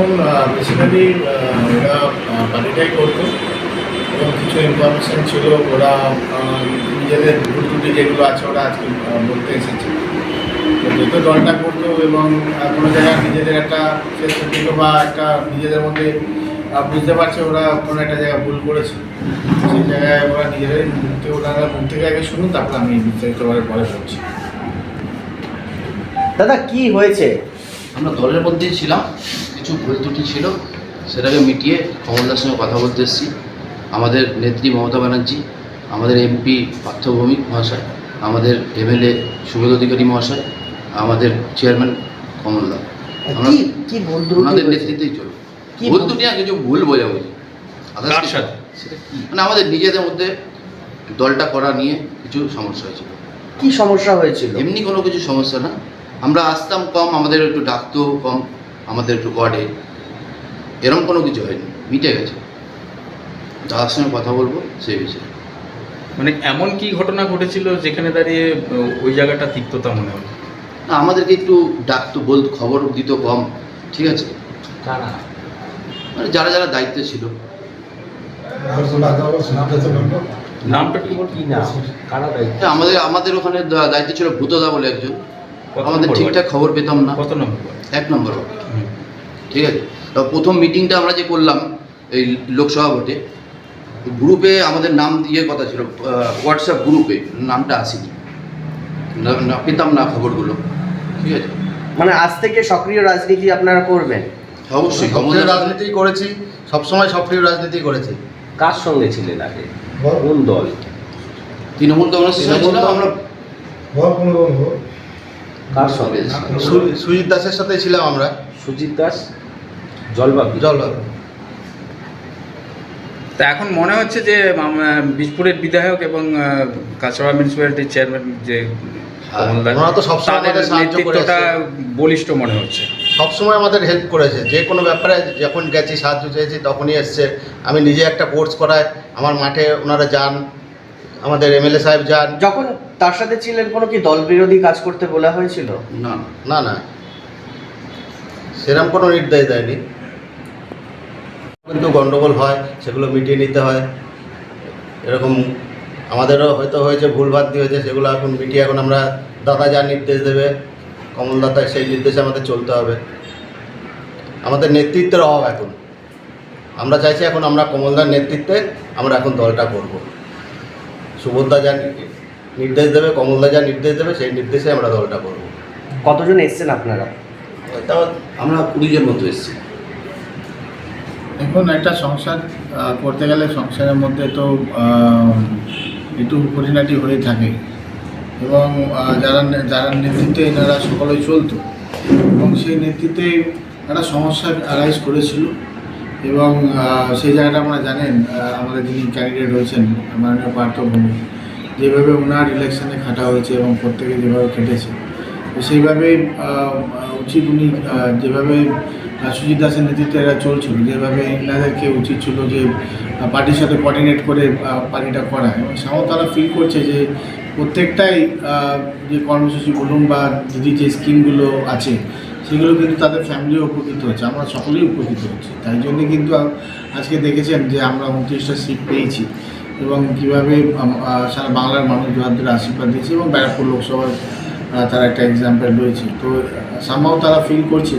দেখুন বেসিক্যালি ওরা পার্টিটাই করতো। এবং কিছু ইনফরমেশান ছিল ওরা নিজেদের ভুল ত্রুটি যেগুলো আছে ওরা আজকে বলতে এসেছে। তো যেহেতু দলটা করতো এবং কোনো জায়গায় নিজেদের একটা শেষ দিল বা একটা নিজেদের মধ্যে বুঝতে পারছে ওরা কোনো একটা জায়গায় ভুল করেছে সেই জায়গায় ওরা নিজেরাই মুখ থেকে ওনারা মুখ থেকে আগে শুনুন তারপর আমি বিস্তারিতভাবে পরে বলছি। দাদা কি হয়েছে? আমরা দলের মধ্যেই ছিলাম। কিছু ভুল ত্রুটি ছিল সেটাকে মিটিয়ে কমলদার সঙ্গে কথা বলতে এসেছি। আমাদের নেত্রী মমতা ব্যানার্জি আমাদের এমপি পার্থ ভৌমিক মহাশয় আমাদের এমএলএ সুবোধ অধিকারী মহাশয় আমাদের চেয়ারম্যান কমলদা আমরা কি কি ভুল ত্রুটি ওনাদের নেতৃত্বেই চলো ভুল? ত্রুটি না কিছু ভুল বোঝাবুঝি? মানে আমাদের নিজেদের মধ্যে দলটা করা নিয়ে কিছু সমস্যা হয়েছিল। কি সমস্যা হয়েছিল? এমনি কোনো কিছু সমস্যা না। আমরা আসতাম কম আমাদের একটু ডাকতেও কম। আমাদের একটু ওয়ার্ডে এরকম কোনো কিছু হয়নি মিটে গেছে। যার সঙ্গে কথা বলব সেই বিষয়ে। মানে এমন কি ঘটনা ঘটেছিল যেখানে দাঁড়িয়ে ওই জায়গাটা তিক্ততা মনে হলো? না আমাদেরকে একটু ডাকতো বলতো খবর দিত কম ঠিক আছে? মানে যারা যারা দায়িত্বে ছিল। নামটা কি বল আমাদের আমাদের ওখানে দায়িত্ব ছিল ভূতদা বলে একজন। আমাদের ঠিকঠাক খবর পেতাম না। কত নম্বর এক নম্বর হুম। ঠিক আছে? তো প্রথম মিটিংটা আমরা যে করলাম এই লোকসভা ভোটে গ্রুপে আমাদের নাম দিয়ে কথা ছিল হোয়াটসঅ্যাপ গ্রুপে নামটা আসেনি। না- পেতাম না খবরগুলো। ঠিক আছে? মানে আজ থেকে সক্রিয় রাজনীতি আপনারা করবেন? অবশ্যই সক্রিয় রাজনীতি করেছি সবসময় সক্রিয় রাজনীতি করেছি। কার সঙ্গে ছিলেন আগে? কোন দল? তৃণমূল কংগ্রেসের সঙ্গে আমরা। কার সঙ্গে সু- সুজিত দাসের সাথে ছিলাম আমরা। সুজিত দাস জলবাবি জল তা এখন মনে হচ্ছে যে বিজপুরের বিধায়ক এবং কাছড়া মিউনিসিপ্যালিটির চেয়ারম্যান যে হ্যাঁ, ওনারা তো সবসময় আমাদের সাহায্য করে নেতৃত্বটা বলিষ্ঠ মনে হচ্ছে। সবসময় আমাদের হেল্প করেছে। যে কোনো ব্যাপারে যখন গেছি সাহায্য চেয়েছি তখনই এসছে। আমি নিজে একটা কোর্স করাই। আমার মাঠে ওনারা যান আমাদের এমএলএ সাহেব যান। যখন তার সাথে ছিলেন কোনো কি দল বিরোধী কাজ করতে বলা হয়েছিল? না না না। সেরকম কোনো নির্দেশ দেয়নি। কিন্তু গণ্ডগোল হয়, সেগুলো মিটিয়ে নিতে হয়। এরকম আমাদেরও হয়তো হয়েছে ভুলভাল দিয়ে হয়েছে, সেগুলো এখন মিটিয়ে এখন আমরা দাদা যা নির্দেশ দেবে কমলদাতা সেই নির্দেশে আমাদের চলতে হবে। আমাদের নেতৃত্বের অভাব এখন। আমরা চাইছি এখন আমরা কমলদার নেতৃত্বে আমরা এখন দলটা করব সুবোধদা যা নির্দেশ দেবে কমলদা যা নির্দেশ দেবে সেই নির্দেশে আমরা দলটা করব। কতজন এসছেন আপনারা? তাও আমরা কুড়ি জন মতো এসেছি। এখন একটা সংসার করতে গেলে সংসারের মধ্যে তো একটু খুঁটিনাটি হয়ে থাকে। এবং যারা যারা নেতৃত্বে এনারা সকলেই চলতো এবং সেই নেতৃত্বে একটা সমস্যা অ্যারাইজ করেছিল। এবং সেই জায়গাটা আপনারা জানেন আমাদের যিনি ক্যান্ডিডেট হয়েছেন মাননীয় পার্থভূমি যেভাবে ওনার ইলেকশনে খাটা হয়েছে এবং প্রত্যেকে যেভাবে খেটেছে তো সেইভাবেই উচিত উনি যেভাবে সুজিত দাসের নেতৃত্বে এরা চলছিল, যেভাবে এনাদেরকে উচিত ছিল যে পার্টির সাথে কোঅর্ডিনেট করে পার্টিটা করা। এবং সামও তারা ফিল করছে যে, প্রত্যেকটাই যে কর্মসূচি বলুন বা যদি যে স্কিমগুলো আছে, সেগুলো কিন্তু তাদের ফ্যামিলিও উপকৃত হচ্ছে, আমরা সকলেই উপকৃত হচ্ছি। তাই জন্যে কিন্তু আজকে দেখেছেন যে আমরা উনত্রিশটা সিট পেয়েছি। এবং কীভাবে সারা বাংলার মানুষ জোহারদের আশীর্বাদ দিয়েছে এবং ব্যারাকপুর লোকসভার তার একটা এক্সাম্পল রয়েছে। তো সামাও তারা ফিল করছে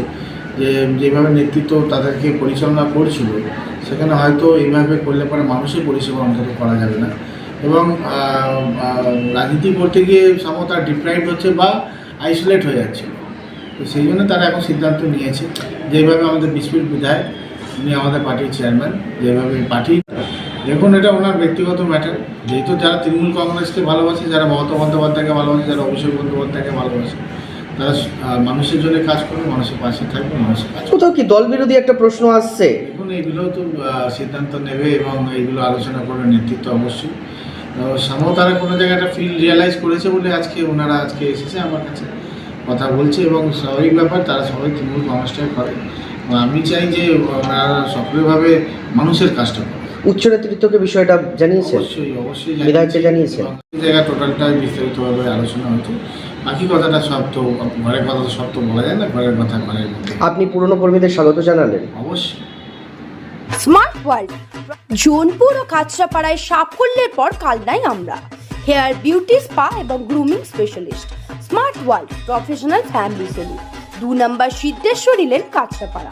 যে, যেভাবে নেতৃত্ব তাদেরকে পরিচালনা করছিল, সেখানে হয়তো এইভাবে করলে পরে মানুষের পরিষেবা অন্তত করা যাবে না। এবং রাজনীতি করতে গিয়ে সামাও তারা ডিপ্রাইভ হচ্ছে বা আইসোলেট হয়ে যাচ্ছে। তো সেই জন্য তারা এখন সিদ্ধান্ত নিয়েছে যেভাবে আমাদের বিস্কুট বিধায়ক, উনি আমাদের পার্টির চেয়ারম্যান যেভাবে পার্টি দেখুন এটা ওনার ব্যক্তিগত ম্যাটার যেহেতু যারা তৃণমূল কংগ্রেসকে ভালোবাসে যারা মমতা বন্দ্যোপাধ্যায়কে ভালোবাসে যারা অভিষেক বন্দ্যোপাধ্যায়কে ভালোবাসে তারা মানুষের জন্য কাজ করবে মানুষের পাশে থাকবে মানুষের কাজ কোথাও কি দল বিরোধী একটা প্রশ্ন আসছে? দেখুন এইগুলো তো সিদ্ধান্ত নেবে এবং এইগুলো আলোচনা করবে নেতৃত্ব অবশ্যই। তো তারা কোনো জায়গাটা ফিল রিয়েলাইজ করেছে বলে আজকে ওনারা আজকে এসেছে আমার কাছে কথা বলছে এবং স্বাভাবিক ব্যাপার তারা সবাই তৃণমূল কংগ্রেসটাই করে। আমি চাই যে ওনারা সক্রিয়ভাবে মানুষের কাজটা করে উচ্চ নেতৃত্বকে বিষয়টা জানিয়েছেন? অবশ্যই অবশ্যই বিধায়ককে এই জায়গা টোটালটাই বিস্তারিতভাবে আলোচনা হয়েছে বাকি কথাটা সব তো ঘরের কথা তো সব তো বলা যায় না ঘরের কথা ঘরের আপনি পুরনো কর্মীদের স্বাগত জানালেন। অবশ্যই। স্মার্ট ওয়ার্ল্ড জোনপুর ও কাঁচরাপাড়ায় সাফল্যের পর কালনাই আমরা। হেয়ার বিউটি স্পা এবং grooming specialist smart world professional family salon দু নম্বর সিদ্ধেশ্বরী লেন কাঁচরাপাড়া